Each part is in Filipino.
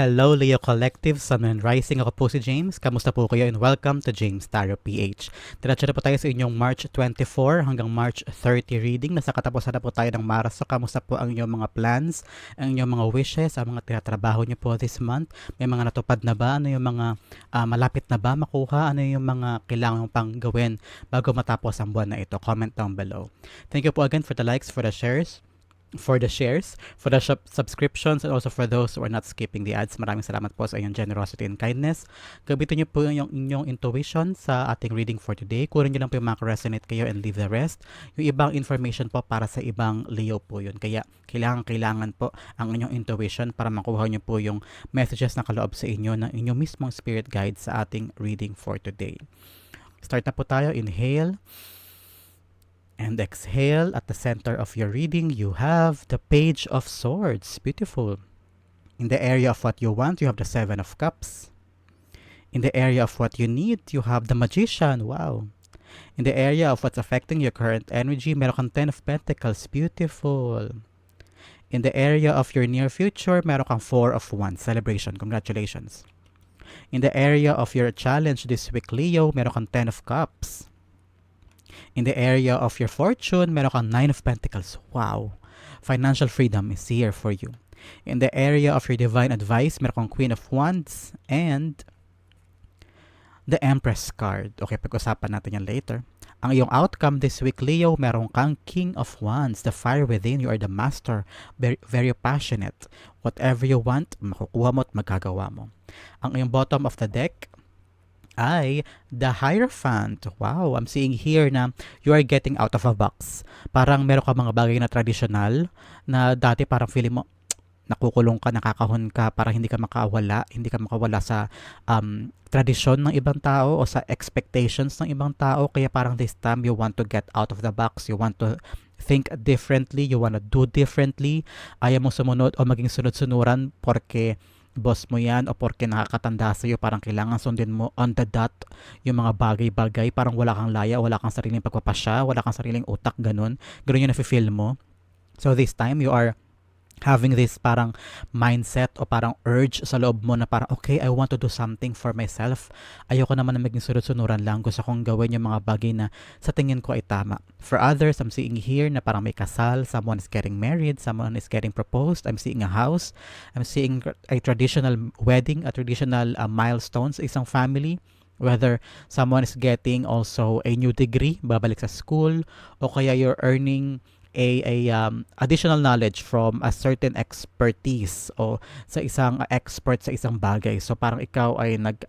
Hello Leo Collective, Sun and Rising. Ako po si James. Kamusta po kayo and welcome to James Tarot PH. Diretso na po tayo sa inyong March 24 hanggang March 30 reading. Nasa katapusan na po tayo ng Maraso. Kamusta po ang inyong mga plans, ang inyong mga wishes, ang mga tinatrabaho niyo po this month? May mga natupad na ba? Ano yung mga uh, malapit na ba makuha? Ano yung mga kailangan pang gawin bago matapos ang buwan na ito? Comment down below. Thank you po again for the likes, for the shares for the shares, for the shop subscriptions, and also for those who are not skipping the ads. Maraming salamat po sa inyong generosity and kindness. Gamitin niyo po yung inyong intuition sa ating reading for today. Kunin niyo lang po yung mga resonate kayo and leave the rest. Yung ibang information po para sa ibang Leo po yun. Kaya kailangan kailangan po ang inyong intuition para makuha niyo po yung messages na kaloob sa inyo ng inyong mismong spirit guide sa ating reading for today. Start na po tayo. Inhale. And exhale at the center of your reading, you have the Page of Swords. Beautiful. In the area of what you want, you have the Seven of Cups. In the area of what you need, you have the Magician. Wow. In the area of what's affecting your current energy, meron kang Ten of Pentacles. Beautiful. In the area of your near future, meron kang Four of Wands. Celebration. Congratulations. In the area of your challenge this week, Leo, meron kang Ten of Cups. In the area of your fortune, meron kang Nine of Pentacles. Wow! Financial freedom is here for you. In the area of your divine advice, meron kang Queen of Wands and the Empress card. Okay, pag-usapan natin yan later. Ang iyong outcome this week, Leo, meron kang King of Wands, the fire within. You are the master, very, very passionate. Whatever you want, makukuha mo at magagawa mo. Ang iyong bottom of the deck, ay the Hierophant. Wow, I'm seeing here na you are getting out of a box. Parang meron ka mga bagay na traditional na dati parang feeling mo nakukulong ka, nakakahon ka para hindi ka makawala, hindi ka makawala sa um, tradisyon ng ibang tao o sa expectations ng ibang tao. Kaya parang this time you want to get out of the box, you want to think differently, you want to do differently. Ayaw mo sumunod o maging sunod-sunuran porque boss mo yan o porke nakakatanda sa iyo parang kailangan sundin mo on the dot yung mga bagay-bagay parang wala kang laya, wala kang sariling pagpapasya, wala kang sariling utak, ganun. Ganun yung nafe-feel mo. So this time you are having this parang mindset o parang urge sa loob mo na parang okay, I want to do something for myself. Ayoko naman na maging sunod-sunuran lang. Gusto kong gawin yung mga bagay na sa tingin ko ay tama. For others, I'm seeing here na parang may kasal, someone is getting married, someone is getting proposed, I'm seeing a house, I'm seeing a traditional wedding, a traditional uh, milestone sa isang family whether someone is getting also a new degree, babalik sa school, o kaya you're earning a, a um, additional knowledge from a certain expertise o sa isang expert sa isang bagay. So parang ikaw ay nag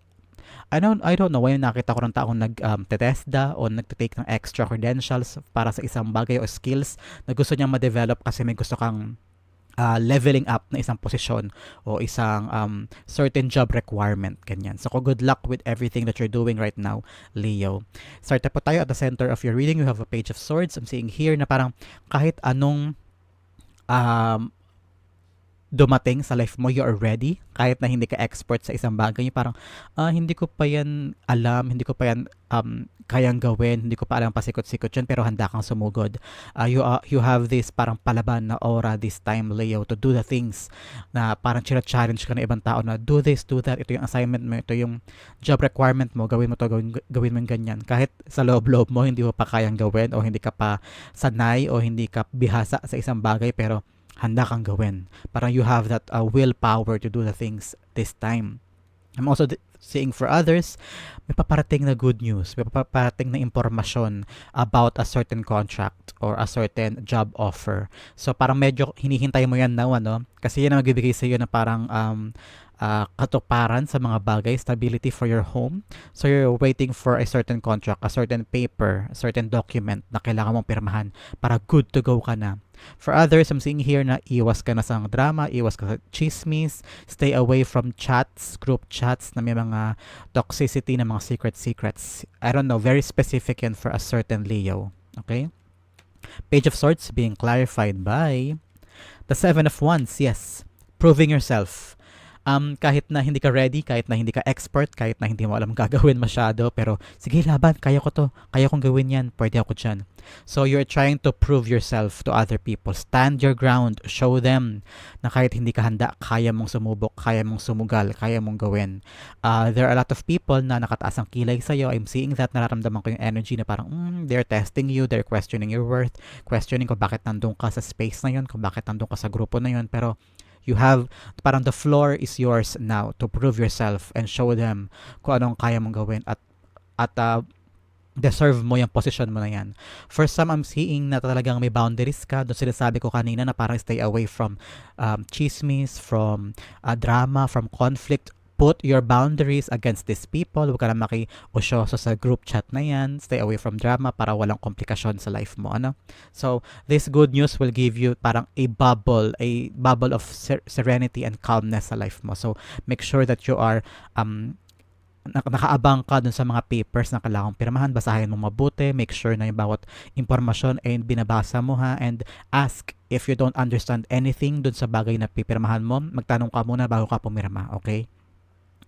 I don't I don't know when nakita ko ng taong nag um, tetesda o nagte-take ng extra credentials para sa isang bagay o skills na gusto niyang ma-develop kasi may gusto kang uh, leveling up na isang posisyon o isang um, certain job requirement. Ganyan. So, good luck with everything that you're doing right now, Leo. Start po tayo at the center of your reading. You have a page of swords. I'm seeing here na parang kahit anong um, dumating sa life mo, you are ready. Kahit na hindi ka expert sa isang bagay, parang, ah, hindi ko pa yan alam, hindi ko pa yan um, kayang gawin, hindi ko pa alam pasikot-sikot yun, pero handa kang sumugod. Uh, you, uh, you have this parang palaban na aura this time, Leo, to do the things na parang challenge ka na ibang tao na do this, do that, ito yung assignment mo, ito yung job requirement mo, gawin mo to, gawin, gawin mo ganyan. Kahit sa loob-loob mo, hindi mo pa kayang gawin o hindi ka pa sanay o hindi ka bihasa sa isang bagay, pero handa kang gawin. Parang you have that uh, willpower to do the things this time. I'm also seeing for others, may paparating na good news, may paparating na impormasyon about a certain contract or a certain job offer. So parang medyo hinihintay mo yan now, ano? Kasi yan ang magbibigay sa iyo na parang um, uh, katuparan sa mga bagay, stability for your home. So you're waiting for a certain contract, a certain paper, a certain document na kailangan mong pirmahan para good to go ka na. For others, I'm seeing here na iwas ka na sa drama, iwas ka sa chismis, stay away from chats, group chats na may mga toxicity na mga secret secrets. I don't know, very specific yan for a certain Leo. Okay? Page of Swords being clarified by the Seven of Wands, yes. Proving yourself um, kahit na hindi ka ready, kahit na hindi ka expert, kahit na hindi mo alam gagawin masyado, pero sige laban, kaya ko to, kaya kong gawin yan, pwede ako dyan. So you're trying to prove yourself to other people. Stand your ground, show them na kahit hindi ka handa, kaya mong sumubok, kaya mong sumugal, kaya mong gawin. Uh, there are a lot of people na nakataas ang kilay sa'yo. I'm seeing that, nararamdaman ko yung energy na parang, mm, they're testing you, they're questioning your worth, questioning kung bakit nandun ka sa space na yun, kung bakit nandun ka sa grupo na yun, pero you have, parang the floor is yours now to prove yourself and show them kung anong kaya mong gawin at at uh, deserve mo yung position mo na yan. For some, I'm seeing na talagang may boundaries ka. Doon sinasabi ko kanina na parang stay away from um, chismis, from uh, drama, from conflict. Put your boundaries against these people. Huwag ka na maki-usyoso sa group chat na yan. Stay away from drama para walang komplikasyon sa life mo. Ano? So, this good news will give you parang a bubble, a bubble of ser- serenity and calmness sa life mo. So, make sure that you are um, nakaabang ka dun sa mga papers na kailangan pirmahan, basahin mo mabuti, make sure na yung bawat impormasyon ay binabasa mo ha, and ask if you don't understand anything dun sa bagay na pipirmahan mo, magtanong ka muna bago ka pumirma, okay?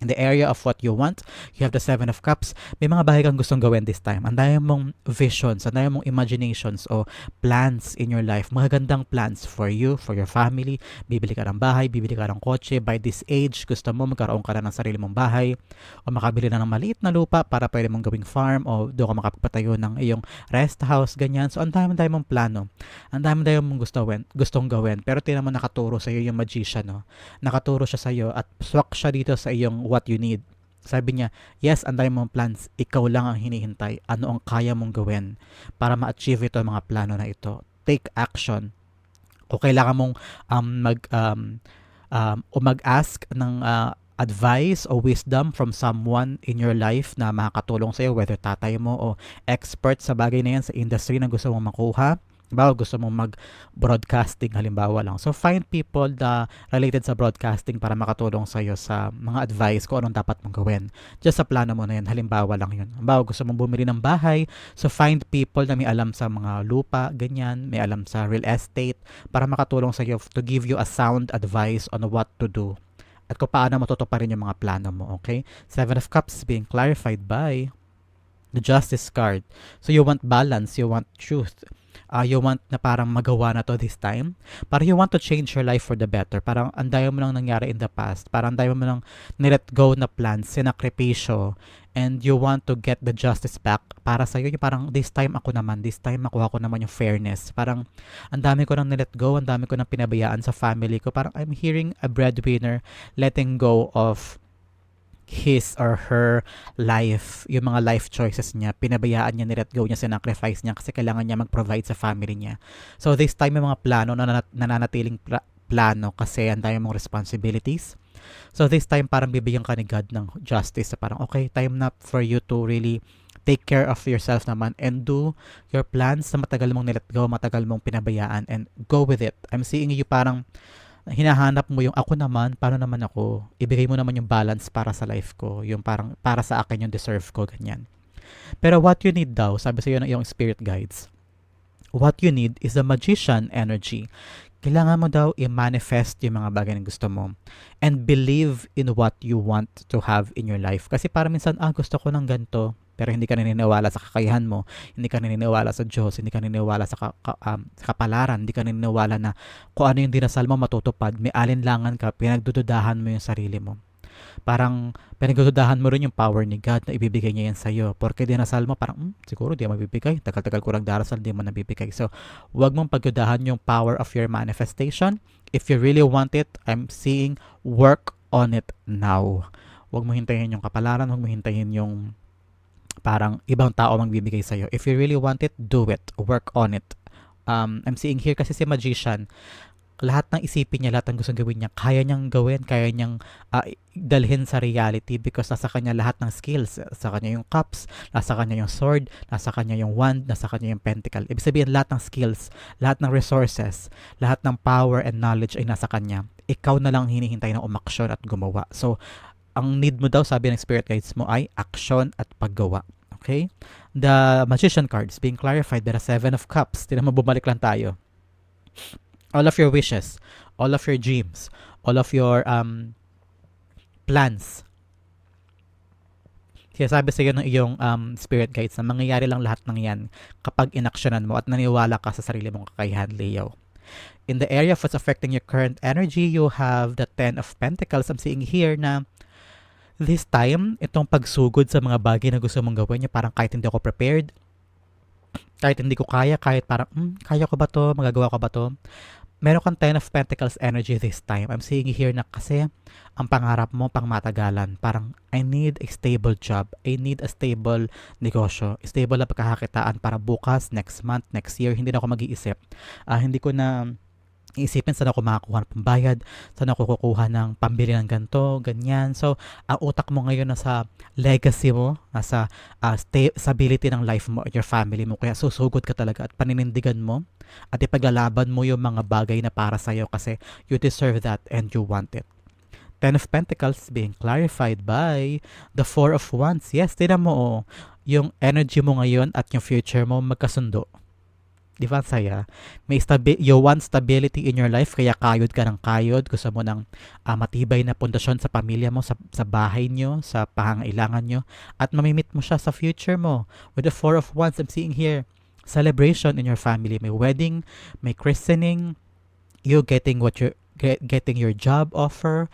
In the area of what you want. You have the Seven of Cups. May mga bagay kang gustong gawin this time. Ang dami mong visions, ang dami mong imaginations o plans in your life. Mga gandang plans for you, for your family. Bibili ka ng bahay, bibili ka ng kotse. By this age, gusto mo magkaroon ka na ng sarili mong bahay o makabili na ng maliit na lupa para pwede mong gawing farm o doon ka makapagpatayo ng iyong rest house, ganyan. So, ang dami dami mong plano. Ang dami dami mong gusto, gustong gawin. Pero tinan mo nakaturo sa iyo yung magician, no? Nakaturo siya sa iyo at swak siya dito sa iyong what you need. Sabi niya, yes, ang dami mong plans, ikaw lang ang hinihintay. Ano ang kaya mong gawin para ma-achieve ito mga plano na ito. Take action. Kung kailangan mong um, mag um, um, o mag-ask ng uh, advice o wisdom from someone in your life na makakatulong sa iyo, whether tatay mo o expert sa bagay na yan sa industry na gusto mong makuha, Halimbawa, gusto mong mag-broadcasting halimbawa lang. So, find people na related sa broadcasting para makatulong sa iyo sa mga advice kung anong dapat mong gawin. Just sa plano mo na yun, halimbawa lang yun. Halimbawa, gusto mong bumili ng bahay. So, find people na may alam sa mga lupa, ganyan, may alam sa real estate para makatulong sa iyo to give you a sound advice on what to do at kung paano matutuparin yung mga plano mo, okay? Seven of Cups being clarified by the Justice card. So you want balance, you want truth uh, you want na parang magawa na to this time. Parang you want to change your life for the better. Parang ang dami mo lang nangyari in the past. Parang ang dami mo lang nilet go na plans, sinakripisyo, and you want to get the justice back para sa iyo yung parang this time ako naman this time makuha ko naman yung fairness parang ang dami ko nang nilet go ang dami ko nang pinabayaan sa family ko parang I'm hearing a breadwinner letting go of his or her life, yung mga life choices niya, pinabayaan niya, nilet go niya, sinacrifice niya kasi kailangan niya mag-provide sa family niya. So this time may mga plano na nananatiling pla- plano kasi ang dami mong responsibilities. So this time parang bibigyan ka ni God ng justice. So parang okay, time na for you to really take care of yourself naman and do your plans na matagal mong nilet go, matagal mong pinabayaan and go with it. I'm seeing you parang hinahanap mo yung ako naman, paano naman ako, ibigay mo naman yung balance para sa life ko, yung parang para sa akin yung deserve ko, ganyan. Pero what you need daw, sabi sa iyo ng iyong spirit guides, what you need is a magician energy. Kailangan mo daw i-manifest yung mga bagay na gusto mo and believe in what you want to have in your life. Kasi para minsan, ah, gusto ko ng ganito, pero hindi ka naniniwala sa kakayahan mo, hindi ka naniniwala sa Diyos, hindi ka naniniwala sa, ka, ka, um, sa kapalaran, hindi ka naniniwala na kung ano yung dinasal mo matutupad, may alinlangan ka, pinagdududahan mo yung sarili mo. Parang pinagdududahan mo rin yung power ni God na ibibigay niya yan sa'yo. Porque dinasal mo, parang, hmm, siguro di mabibigay. Tagal-tagal ko lang darasal, di mo nabibigay. So, huwag mong pagdudahan yung power of your manifestation. If you really want it, I'm seeing work on it now. Huwag mo hintayin yung kapalaran, huwag mo hintayin yung parang ibang tao magbibigay sa'yo. If you really want it, do it. Work on it. Um, I'm seeing here kasi si magician, lahat ng isipin niya, lahat ng gustong gawin niya, kaya niyang gawin, kaya niyang uh, dalhin sa reality because nasa kanya lahat ng skills. Nasa kanya yung cups, nasa kanya yung sword, nasa kanya yung wand, nasa kanya yung pentacle. Ibig sabihin, lahat ng skills, lahat ng resources, lahat ng power and knowledge ay nasa kanya. Ikaw na lang hinihintay na umaksyon at gumawa. So, ang need mo daw, sabi ng spirit guides mo, ay action at paggawa. Okay? The magician cards being clarified by the seven of cups. Tinan mo, bumalik lang tayo. All of your wishes, all of your dreams, all of your um, plans. Sinasabi sa iyo ng iyong um, spirit guides na mangyayari lang lahat ng yan kapag inaksyonan mo at naniwala ka sa sarili mong kakayahan, Leo. In the area of what's affecting your current energy, you have the Ten of Pentacles. I'm seeing here na this time, itong pagsugod sa mga bagay na gusto mong gawin, yung parang kahit hindi ako prepared, kahit hindi ko kaya, kahit parang, hmm, kaya ko ba to, magagawa ko ba to, meron kang Ten of Pentacles energy this time. I'm seeing here na kasi ang pangarap mo pang matagalan. Parang, I need a stable job. I need a stable negosyo. Stable na pagkakakitaan para bukas, next month, next year. Hindi na ako mag-iisip. Uh, hindi ko na iisipin saan ako makakuha ng pambayad, saan ako kukuha ng pambili ng ganito, ganyan. So, ang utak mo ngayon nasa legacy mo, nasa uh, stability ng life mo at your family mo. Kaya susugod ka talaga at paninindigan mo at ipaglalaban mo yung mga bagay na para sa'yo kasi you deserve that and you want it. Ten of Pentacles being clarified by the Four of Wands. Yes, tinan mo oh, yung energy mo ngayon at yung future mo magkasundo Di ba saya? May stabi- you want stability in your life kaya kayod ka ng kayod. Gusto mo ng uh, matibay na pundasyon sa pamilya mo, sa, sa bahay nyo, sa pangangailangan nyo. At mamimit mo siya sa future mo. With the Four of Wands, I'm seeing here, celebration in your family. May wedding, may christening, you getting what you get, getting your job offer,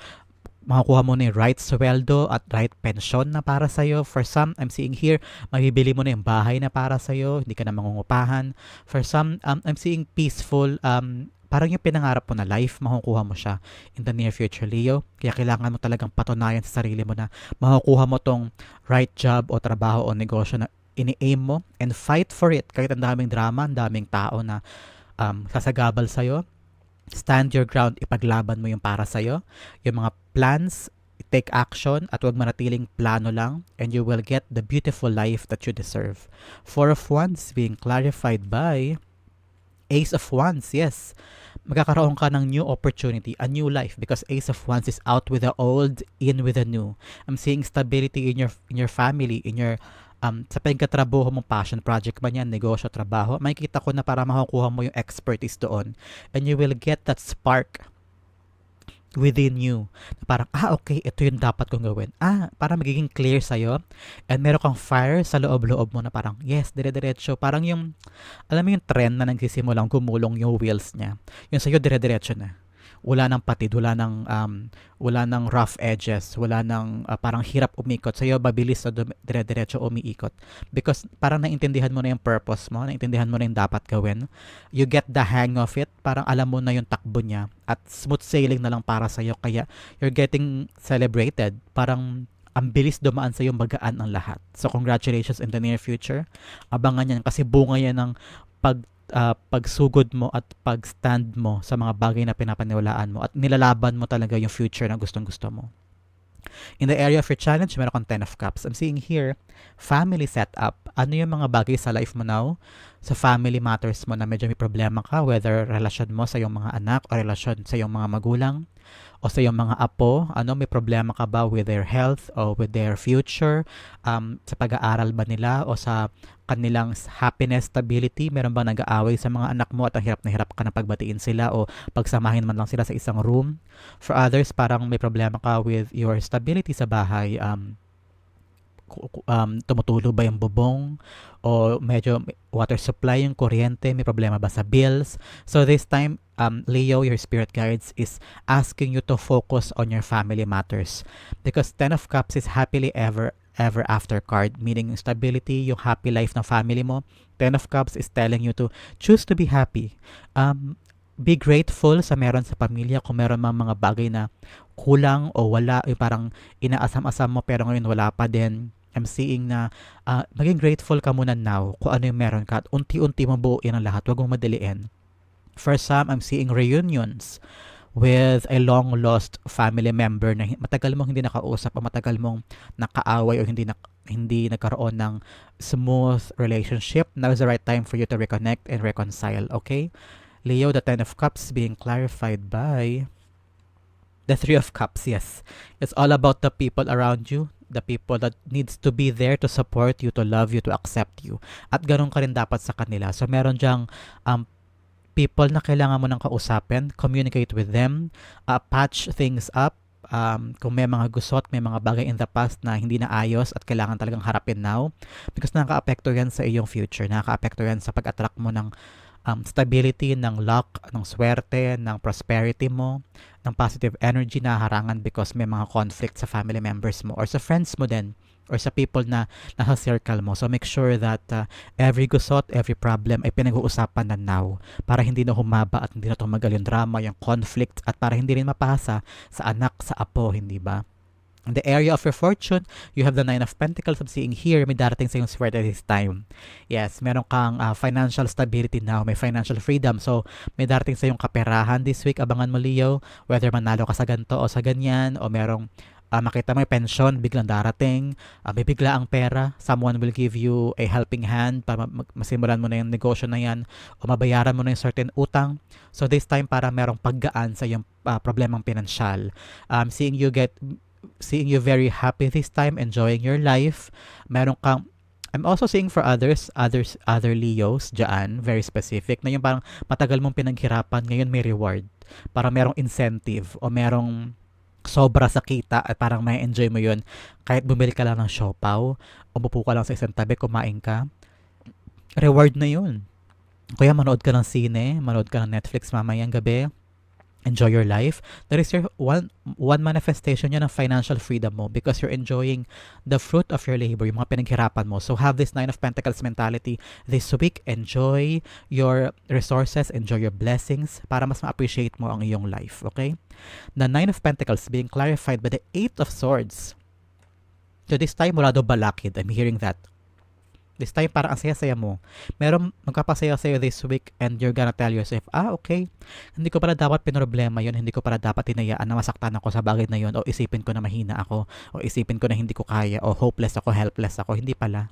makukuha mo na yung right sweldo at right pension na para sa'yo. For some, I'm seeing here, mabibili mo na yung bahay na para sa'yo, hindi ka na mangungupahan. For some, um, I'm seeing peaceful, um, parang yung pinangarap mo na life, makukuha mo siya in the near future, Leo. Kaya kailangan mo talagang patunayan sa sarili mo na makukuha mo tong right job o trabaho o negosyo na ini-aim mo and fight for it. Kahit ang daming drama, ang daming tao na um, sasagabal sa'yo, stand your ground, ipaglaban mo yung para sa'yo. Yung mga plans, take action at huwag manatiling plano lang and you will get the beautiful life that you deserve. Four of Wands being clarified by Ace of Wands, yes. Magkakaroon ka ng new opportunity, a new life because Ace of Wands is out with the old, in with the new. I'm seeing stability in your in your family, in your um, sa pagkatrabaho mong passion project man yan, negosyo, trabaho, makikita ko na para makukuha mo yung expertise doon. And you will get that spark within you. Na parang, ah, okay, ito yung dapat kong gawin. Ah, para magiging clear sa'yo. And meron kang fire sa loob-loob mo na parang, yes, dire-diretso. Parang yung, alam mo yung trend na nagsisimulang gumulong yung wheels niya. Yung sa'yo, dire-diretso na wala nang patid, wala nang um, wala nang rough edges, wala nang uh, parang hirap umikot. Sa'yo, mabilis na dire-diretso umiikot. Because parang naintindihan mo na yung purpose mo, naintindihan mo na yung dapat gawin. You get the hang of it, parang alam mo na yung takbo niya at smooth sailing na lang para sa'yo. Kaya you're getting celebrated. Parang ang bilis dumaan sa iyo, magaan ang lahat. So congratulations in the near future. Abangan yan kasi bunga yan ng pag uh, pagsugod mo at pagstand mo sa mga bagay na pinapaniwalaan mo at nilalaban mo talaga yung future na gustong gusto mo. In the area of your challenge, meron kang 10 of cups. I'm seeing here, family setup. Ano yung mga bagay sa life mo now? Sa family matters mo na medyo may problema ka, whether relasyon mo sa iyong mga anak o relasyon sa iyong mga magulang o sa iyong mga apo, ano, may problema ka ba with their health o with their future, um, sa pag-aaral ba nila o sa kanilang happiness, stability, meron ba nag-aaway sa mga anak mo at ang hirap na hirap ka na pagbatiin sila o pagsamahin man lang sila sa isang room. For others, parang may problema ka with your stability sa bahay, um, um, tumutulo ba yung bubong o medyo water supply yung kuryente, may problema ba sa bills. So this time, um, Leo, your spirit guides is asking you to focus on your family matters. Because Ten of Cups is happily ever ever after card, meaning yung stability, yung happy life ng family mo. Ten of Cups is telling you to choose to be happy. Um, be grateful sa meron sa pamilya kung meron mang mga bagay na kulang o wala, yung parang inaasam-asam mo pero ngayon wala pa din I'm seeing na uh, maging grateful ka muna now kung ano yung meron ka at unti-unti mabuuin ang lahat. Huwag mong madaliin. For some, I'm seeing reunions with a long lost family member na matagal mong hindi nakausap o matagal mong nakaaway o hindi na, hindi nagkaroon ng smooth relationship. Now is the right time for you to reconnect and reconcile, okay? Leo, the Ten of Cups being clarified by the Three of Cups, yes. It's all about the people around you, the people that needs to be there to support you, to love you, to accept you. At ganun ka rin dapat sa kanila. So meron diyang um, people na kailangan mo nang kausapin, communicate with them, uh, patch things up, um, kung may mga gusot, may mga bagay in the past na hindi na ayos at kailangan talagang harapin now because nakaka-apekto yan sa iyong future, nakaka-apekto yan sa pag-attract mo ng um, stability, ng luck, ng swerte, ng prosperity mo, ng positive energy na harangan because may mga conflict sa family members mo or sa friends mo din or sa people na nasa circle mo. So make sure that uh, every gusot, every problem ay pinag-uusapan na now para hindi na humaba at hindi na tumagal yung drama, yung conflict at para hindi rin mapasa sa anak, sa apo, hindi ba? In the area of your fortune, you have the Nine of Pentacles. I'm seeing here, may darating sa yung swerte this time. Yes, meron kang uh, financial stability now, may financial freedom. So, may darating sa yung kaperahan this week. Abangan mo, Leo, whether manalo ka sa ganto o sa ganyan, o merong uh, makita mo yung pension, biglang darating, uh, may bigla ang pera, someone will give you a helping hand para masimulan mo na yung negosyo na yan o mabayaran mo na yung certain utang. So this time para merong paggaan sa yung uh, problemang pinansyal. Um, seeing you get seeing you very happy this time, enjoying your life. Meron kang I'm also seeing for others, others, other Leos dyan, very specific, na yung parang matagal mong pinaghirapan, ngayon may reward. Para merong incentive o merong sobra sa kita at parang may enjoy mo yun kahit bumili ka lang ng siopaw umupo ka lang sa isang tabi, kumain ka. Reward na yun. Kaya manood ka ng sine, manood ka ng Netflix mamayang gabi, enjoy your life, that is your one one manifestation yan ng financial freedom mo because you're enjoying the fruit of your labor, yung mga pinaghirapan mo. So have this Nine of Pentacles mentality this week. Enjoy your resources, enjoy your blessings para mas ma-appreciate mo ang iyong life. Okay? The Nine of Pentacles being clarified by the Eight of Swords. So this time, wala daw balakid. I'm hearing that. This time, parang ang saya-saya mo. Meron magkapasaya sa'yo this week and you're gonna tell yourself, ah, okay, hindi ko pala dapat pinroblema yun, hindi ko pala dapat tinayaan na masaktan ako sa bagay na yun o isipin ko na mahina ako o isipin ko na hindi ko kaya o hopeless ako, helpless ako. Hindi pala.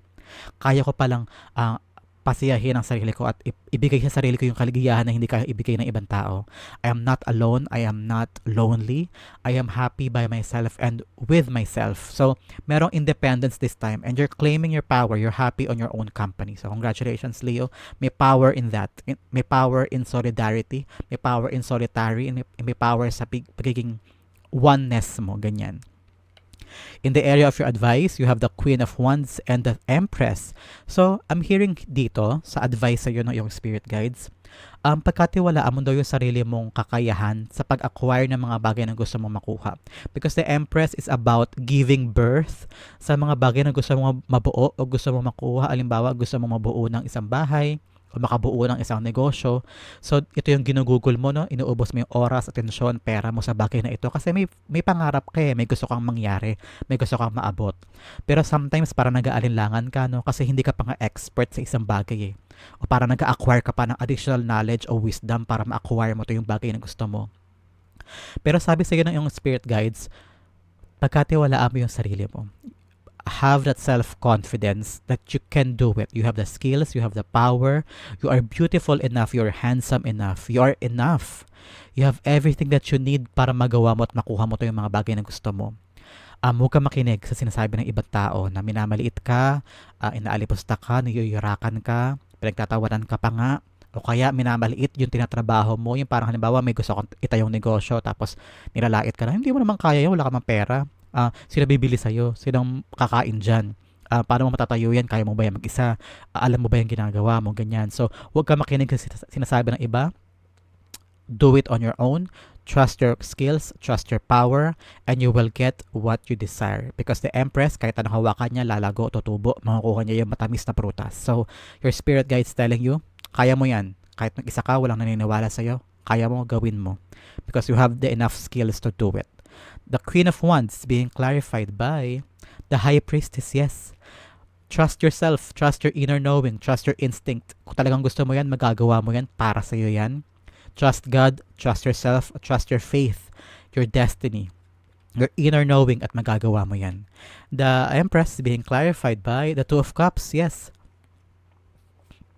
Kaya ko palang uh, pasiyahin ang sarili ko at ibigay sa sarili ko yung kaligayahan na hindi kaya ibigay ng ibang tao. I am not alone. I am not lonely. I am happy by myself and with myself. So, merong independence this time and you're claiming your power. You're happy on your own company. So, congratulations, Leo. May power in that. May power in solidarity. May power in solitary. May, may power sa pagiging oneness mo. Ganyan. In the area of your advice, you have the Queen of Wands and the Empress. So, I'm hearing dito sa advice sa iyo ng iyong spirit guides, um, pagkatiwalaan mo daw yung sarili mong kakayahan sa pag-acquire ng mga bagay na gusto mong makuha. Because the Empress is about giving birth sa mga bagay na gusto mong mabuo o gusto mong makuha. Alimbawa, gusto mong mabuo ng isang bahay, makabuo ng isang negosyo. So, ito yung ginugugol mo, no? Inuubos mo yung oras, atensyon, pera mo sa bagay na ito kasi may, may pangarap ka eh, may gusto kang mangyari, may gusto kang maabot. Pero sometimes para nag-aalinlangan ka, no? Kasi hindi ka pa nga expert sa isang bagay eh. O para nag-acquire ka pa ng additional knowledge o wisdom para ma-acquire mo to yung bagay na gusto mo. Pero sabi sa iyo ng yung spirit guides, pagkatiwalaan mo yung sarili mo have that self-confidence that you can do it. You have the skills, you have the power, you are beautiful enough, you're handsome enough, you are enough. You have everything that you need para magawa mo at makuha mo to yung mga bagay na gusto mo. Um, huwag ka makinig sa sinasabi ng ibang tao na minamaliit ka, uh, inaalipusta ka, niyuyurakan ka, pinagtatawanan ka pa nga, o kaya minamaliit yung tinatrabaho mo, yung parang halimbawa may gusto kang itayong negosyo tapos nilalait ka na, hindi mo naman kaya yun, wala ka mang pera uh, sila bibili sa'yo, silang kakain dyan. Uh, paano mo matatayo yan? Kaya mo ba yan mag-isa? Uh, alam mo ba yung ginagawa mo? Ganyan. So, huwag ka makinig sa sinasabi ng iba. Do it on your own. Trust your skills, trust your power, and you will get what you desire. Because the Empress, kahit anong hawakan niya, lalago, tutubo, makukuha niya yung matamis na prutas. So, your spirit guide is telling you, kaya mo yan. Kahit mag-isa ka, walang naniniwala sa'yo, kaya mo, gawin mo. Because you have the enough skills to do it. The Queen of Wands being clarified by the High Priestess, yes. Trust yourself, trust your inner knowing, trust your instinct. Kung talagang gusto mo yan, magagawa mo yan, para sa iyo yan. Trust God, trust yourself, trust your faith, your destiny, your inner knowing at magagawa mo yan. The Empress being clarified by the Two of Cups, yes.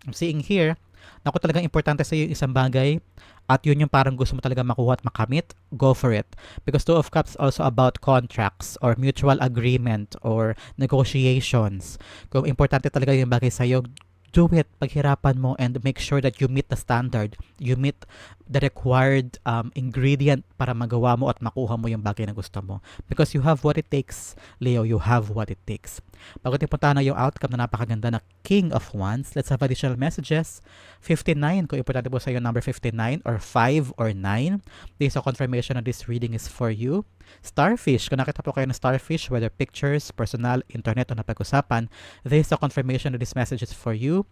I'm seeing here, naku talagang importante sa iyo yung isang bagay at yun yung parang gusto mo talaga makuha at makamit, go for it. Because Two of Cups also about contracts or mutual agreement or negotiations. Kung importante talaga yung bagay sa'yo, do it, paghirapan mo and make sure that you meet the standard. You meet the required um, ingredient para magawa mo at makuha mo yung bagay na gusto mo. Because you have what it takes, Leo, you have what it takes. Bago tayo punta na yung outcome na napakaganda na King of Wands, let's have additional messages. 59, kung importante po sa iyo number 59 or 5 or 9. This is a confirmation that this reading is for you. Starfish, kung nakita po kayo ng starfish, whether pictures, personal, internet, o napag-usapan, this is a confirmation that this message is for you.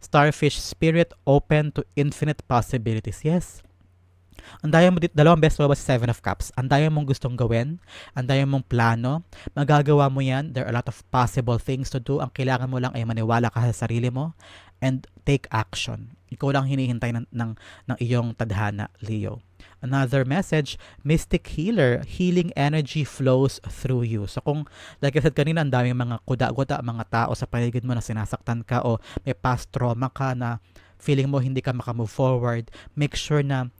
Starfish spirit open to infinite possibilities. Yes. Ang daya mo dito, dalawang best ba si Seven of Cups. Ang daya mong gustong gawin, ang daya mong plano, magagawa mo yan. There are a lot of possible things to do. Ang kailangan mo lang ay maniwala ka sa sarili mo and take action. Ikaw lang hinihintay ng, ng, ng iyong tadhana, Leo. Another message, mystic healer, healing energy flows through you. So kung, like I said kanina, ang daming mga kuda-kuda, mga tao sa paligid mo na sinasaktan ka o may past trauma ka na feeling mo hindi ka makamove forward, make sure na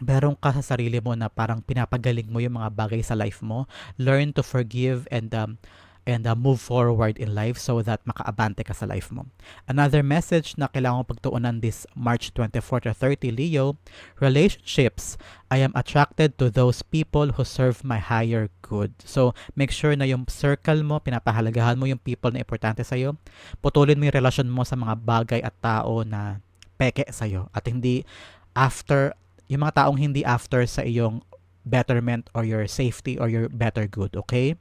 meron ka sa sarili mo na parang pinapagaling mo yung mga bagay sa life mo. Learn to forgive and um, and uh, move forward in life so that makaabante ka sa life mo. Another message na kailangan pagtuunan this March 24 to 30 Leo, relationships. I am attracted to those people who serve my higher good. So, make sure na yung circle mo, pinapahalagahan mo yung people na importante sa'yo. Putulin mo yung relasyon mo sa mga bagay at tao na peke sa'yo at hindi after yung mga taong hindi after sa iyong betterment or your safety or your better good, okay?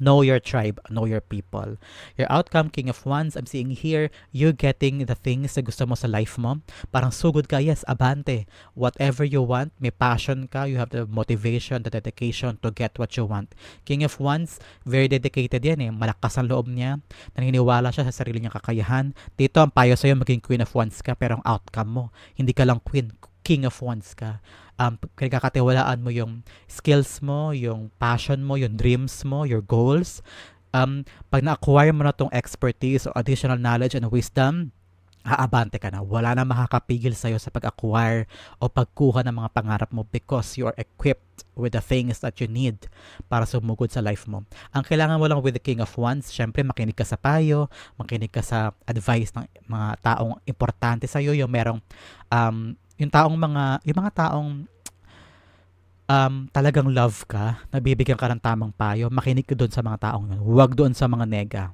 Know your tribe, know your people. Your outcome, King of Wands, I'm seeing here, you getting the things na gusto mo sa life mo. Parang sugod ka, yes, abante. Whatever you want, may passion ka, you have the motivation, the dedication to get what you want. King of Wands, very dedicated yan eh. Malakas ang loob niya. Naniniwala siya sa sarili niyang kakayahan. Dito, ang payo sa'yo, maging Queen of Wands ka, pero ang outcome mo, hindi ka lang Queen, King of Wands ka um, pinagkakatiwalaan mo yung skills mo, yung passion mo, yung dreams mo, your goals. Um, pag na-acquire mo na tong expertise or additional knowledge and wisdom, aabante ka na. Wala na makakapigil sa'yo sa pag-acquire o pagkuha ng mga pangarap mo because you are equipped with the things that you need para sumugod sa life mo. Ang kailangan mo lang with the King of Wands, syempre makinig ka sa payo, makinig ka sa advice ng mga taong importante sa'yo, yung merong um, yung taong mga yung mga taong um, talagang love ka, nabibigyan ka ng tamang payo, makinig ka doon sa mga taong yun. Huwag doon sa mga nega.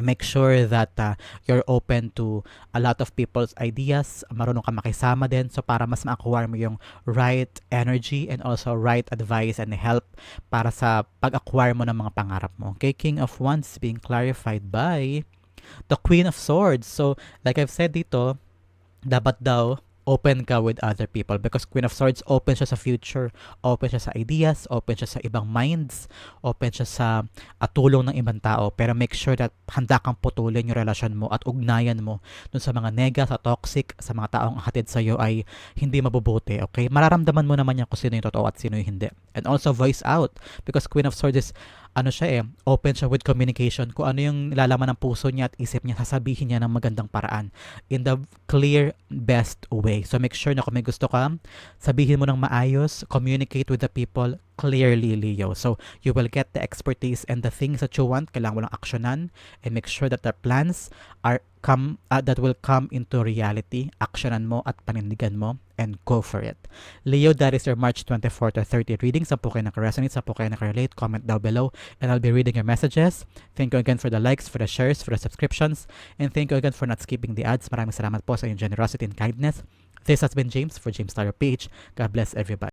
Make sure that uh, you're open to a lot of people's ideas. Marunong ka makisama din. So, para mas ma-acquire mo yung right energy and also right advice and help para sa pag-acquire mo ng mga pangarap mo. Okay, King of Wands being clarified by the Queen of Swords. So, like I've said dito, dapat daw open ka with other people because Queen of Swords open siya sa future, open siya sa ideas, open siya sa ibang minds, open siya sa at tulong ng ibang tao pero make sure that handa kang putulin yung relasyon mo at ugnayan mo dun sa mga nega, sa toxic, sa mga taong hatid sa iyo ay hindi mabubuti, okay? Mararamdaman mo naman yan kung sino yung totoo at sino yung hindi. And also voice out because Queen of Swords is ano siya eh, open siya with communication. Kung ano yung lalaman ng puso niya at isip niya, sasabihin niya ng magandang paraan. In the clear, best way. So make sure na kung may gusto ka, sabihin mo ng maayos, communicate with the people clearly, Leo. So you will get the expertise and the things that you want, kailangan mo lang aksyonan and make sure that the plans are come uh, that will come into reality. Aksyonan mo at panindigan mo and go for it. Leo, that is your March 24 to 30 reading. Sa po kayo nakaresonate, sa po kayo nakarelate, comment down below and I'll be reading your messages. Thank you again for the likes, for the shares, for the subscriptions, and thank you again for not skipping the ads. Maraming salamat po sa inyong generosity and kindness. This has been James for James Tyler Page. God bless everybody.